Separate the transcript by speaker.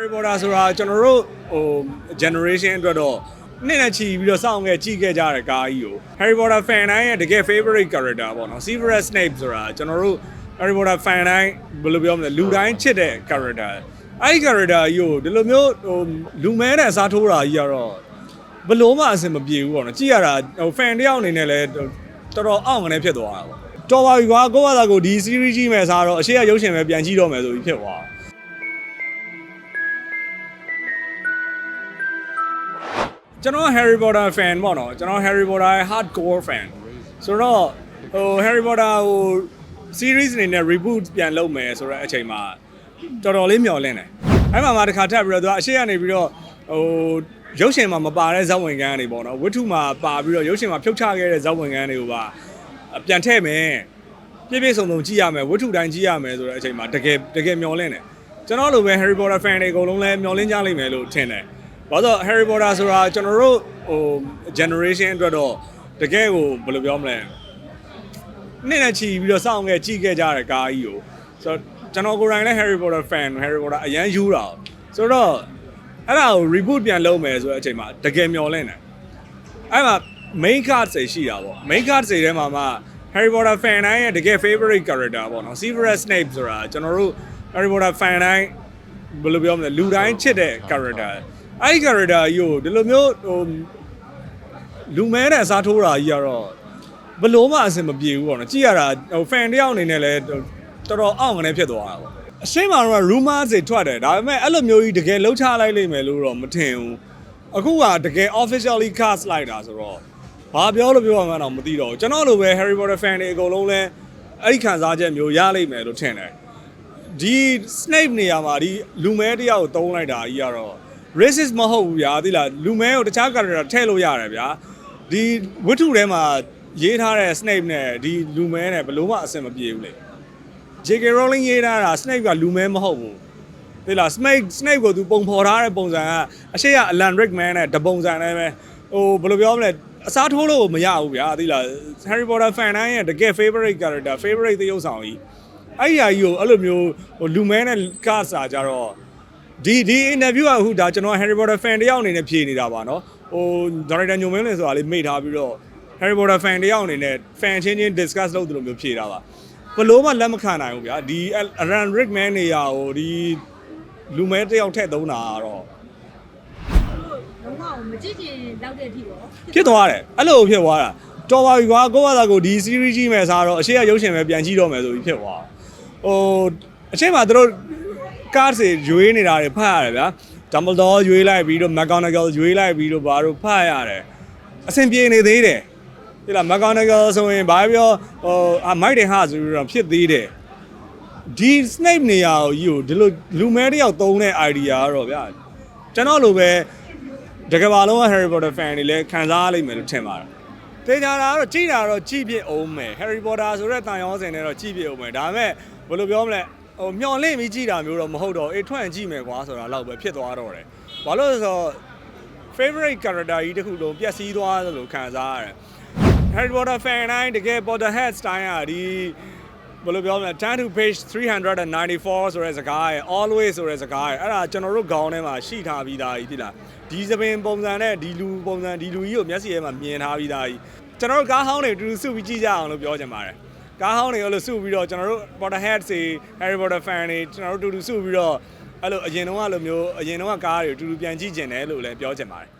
Speaker 1: Harry Potter ဆိုတာကျွန်တော်တို့ဟို generation အတွက်တော့နှစ်နဲ့ချီပြီးတော့စောင့်ခဲ့ကြည့်ခဲ့ကြတဲ့ကားကြီးကို Harry Potter fan တိုင်းရဲ့တကယ် favorite character ပေါ့နော် Severus Snape ဆိုတာကျွန်တော်တို့ Harry Potter fan တိုင်းဘယ်လိုပြောမလဲလူတိုင်းချစ်တဲ့ character အဲ့ဒီ character ကြီးကိုဒီလိုမျိုးဟိုလူမဲတဲ့အစားထိုးတာကြီးကတော့ဘယ်လို့မှအဆင်မပြေဘူးပေါ့နော်ကြည့်ရတာဟို fan တယောက်အနေနဲ့လည်းတော်တော်အောင့်ကနေဖြစ်သွားတာပေါ့တော်ပါပြီကွာကိုယ့်ဘာသာကိုဒီ series ကြီးမယ်စားတော့အရှိရရုပ်ရှင်ပဲပြန်ကြည့်တော့မယ်ဆိုပြီးဖြစ်သွားတာ ကျွန်တော် Harry Potter fan ပေါ့နော်ကျွန်တော် Harry Potter ရဲ့ hardcore fan ဆိုတော့ဟို Harry Potter ဟို series အနေနဲ့ reboot ပြန်လုပ်မယ်ဆိုတော့အချိန်မှာတော်တော်လေးမျှော်လင့်တယ်အဲ့မှာမှတစ်ခါထပ်ပြီးတော့သူကအရှိကနေပြီးတော့ဟိုရုပ်ရှင်မှာမပါတဲ့ဇာတ်ဝင်ကန်းတွေပေါ့နော်ဝတ္ထုမှာပါပြီးတော့ရုပ်ရှင်မှာဖြုတ်ချခဲ့တဲ့ဇာတ်ဝင်ကန်းတွေကိုပါပြန်ထည့်မယ်ပြည့်ပြည့်စုံစုံကြည့်ရမယ်ဝတ္ထုတိုင်းကြည့်ရမယ်ဆိုတဲ့အချိန်မှာတကယ်တကယ်မျှော်လင့်တယ်ကျွန်တော်လိုပဲ Harry Potter fan တွေအကုန်လုံးလည်းမျှော်လင့်ကြလိမ့်မယ်လို့ထင်တယ် ဘာလို့လဲ Harry Potter ဆိုတာကျွန်တော်တို့ဟို generation အတွက်တော့တကယ်ကိုဘယ်လိုပြောမလဲနှစ်နဲ့ချီပြီးတော့စောင့်ခဲ့ကြည့်ခဲ့ကြတဲ့ကားကြီးကိုဆိုတော့ကျွန်တော်ကိုယ်တိုင်လည်း Harry Potter fan Harry Potter အရန်ယူတာဆိုတော့အဲ့ဒါကို reboot ပြန်လုပ်မယ်ဆိုတဲ့အချိန်မှာတကယ်မျှော်လင့်တယ်အဲ့မှာ main card တွေရှိတာပေါ့ main card တွေထဲမှာမှ Harry Potter fan တိုင်းရဲ့တကယ် favorite character ပေါ့နော် Severus Snape ဆိုတာကျွန်တော်တို့ Harry Potter fan တိုင်းဘယ်လိုပြောမလဲလူတိုင်းချစ်တဲ့ character အဲ့ဒီ character ကြီးကိုဒီလိုမျိုးဟိုလူမဲတဲ့အစားထိုးတာကြီးကတော့ဘယ်လို့မှအဆင်မပြေဘူးပေါ့နော်ကြည့်ရတာဟို fan တယောက်အနေနဲ့လည်းတော်တော်အောင့်ကနေဖြစ်သွားတာပေါ့အရှိမတော့ rumor တွေထွက်တယ်ဒါပေမဲ့အဲ့လိုမျိုးကြီးတကယ်လှုပ်ချလိုက်လိမ့်မယ်လို့တော့မထင်ဘူးအခုကတကယ် officially cast လိုက်တာဆိုတော့ဘာပြောလို့ပြောရမှန်းတော့မသိတော့ဘူးကျွန်တော်လိုပဲ Harry Potter fan တွေအကုန်လုံးလည်းအဲ့ဒီခံစားချက်မျိုးရလိမ့်မယ်လို့ထင်တယ်ဒီ Snape နေရာမှာဒီလူမဲတယောက်ကိုတုံးလိုက်တာကြီးကတော့ racist မဟုတ်ဘူးဗျာသိလားလူမဲကိုတခြား character ထည့်လို့ရတယ်ဗျာဒီဝတ္ထုထဲမှာရေးထားတဲ့ Snape နဲ့ဒီလူမဲနဲ့ဘယ်လို့မှအဆင်မပြေဘူးလေ J.K. Rowling ရေးထားတာ Snape ကလူမဲမဟုတ်ဘူးသိလား Snape Snape ကိုသူပုံဖော်ထားတဲ့ပုံစံကအရှိရ Alan Rickman နဲ့တပုံစံနဲ့ပဲဟိုဘယ်လိုပြောမလဲအစားထိုးလို့မရဘူးဗျာသိလား Harry Potter fan တိုင်းရဲ့တကယ် favorite character favorite သရုပ်ဆောင်ကြီးအဲ့ဒီအရာကြီးကိုအဲ့လိုမျိုးဟိုလူမဲနဲ့ကစားကြတော့ ဒီဒီ interview ကအခုဒါကျွန်တော် Harry Potter fan တယောက်အနေနဲ့ဖြေနေတာပါเนาะဟို director ညုံမင်းလင်းဆိုတာလေးမိတ်ထားပြီးတော့ Harry Potter fan တယောက်အနေနဲ့ fan ချင်းချင်း discuss လုပ်တယ်လို့မျိုးဖြေတာပါဘလို့မှလက်မခံနိုင်ဘူးဗျာဒီ Alan Rickman နေရာကိုဒီလူမဲတယောက်ထည့်သုံးတာကတော့
Speaker 2: လုံးဝမကြည့်ချင်လောက်တဲ့အထိပေါ့
Speaker 1: ဖြစ်သွားတယ်အဲ့လိုဖြစ်သွားတာတော်ပါပြီကွာကိုယ့်ဘာသာကိုဒီ series ကြီးမယ်စားတော့အရှိရရုပ်ရှင်ပဲပြန်ကြည့်တော့မယ်ဆိုပြီးဖြစ်သွားဟိုအချိန်မှာသူတို့ card တွေရွေးနေတာတွေဖတ်ရတယ်ဗျာ Dumbledore ရွေးလိုက်ပြီးတော့ McGonagall ရွေးလိုက်ပြီးတော့ဘာလို့ဖတ်ရတယ်အဆင်ပြေနေသေးတယ်ဒီလား McGonagall ဆိုရင်ဘာပြောဟိုအမိုက်တွေဟာဆိုပြီးတော့ဖြစ်သေးတယ်ဒီ Snape နေရာကိုကြီးကိုဒီလိုလူမဲတယောက်သုံးတဲ့ idea ကတော့ဗျာကျွန်တော်လိုပဲတကယ်ပါလုံးက Harry Potter fan တွေလည်းခံစားရလိမ့်မယ်လို့ထင်ပါတယ်။တေချာတာကတော့ကြည်တာတော့ကြည်ပြစ်အောင်မယ်။ Harry Potter ဆိုတဲ့တန်ရောစင်နဲ့တော့ကြည်ပြစ်အောင်မယ်။ဒါပေမဲ့ဘယ်လိုပြောမလဲ ဟိုမျော်လင့်ပြီးကြည်တာမျိုးတော့မဟုတ်တော့အေးထွက်ရင်ကြည့်မယ်ကွာဆိုတာတော့ပဲဖြစ်သွားတော့တယ်။ဘာလို့လဲဆိုတော့ favorite character ကြီးတစ်ခုလုံးပျက်စီးသွားသလိုခံစားရတယ်။ Harry Potter fan တိုင်းတကယ် Potterhead style ကဒီဘယ်လိုပြောမလဲ turn to page 394ဆိုတဲ့စကားရယ် always ဆိုတဲ့စကားရယ်အဲ့ဒါကျွန်တော်တို့ခေါင်းထဲမှာရှိထားပြီးသားကြီးတိလားဒီသပင်ပုံစံနဲ့ဒီလူပုံစံဒီလူကြီးကိုမျက်စိထဲမှာမြင်ထားပြီးသားကြီးကျွန်တော်တို့ကားဟောင်းတွေအတူတူစုပြီးကြည့်ကြအောင်လို့ပြောချင်ပါတယ် ကားဟောင်းတွေအဲ့လိုစုပြီးတော့ကျွန်တော်တို့ Potterhead တွေ Harry Potter fan တွေကျွန်တော်တို့အတူတူစုပြီးတော့အဲ့လိုအရင်တုန်းကလိုမျိုးအရင်တုန်းကကားတွေအတူတူပြန်ကြည့်ကျင်တယ်လို့လည်းပြောချင်ပါတယ်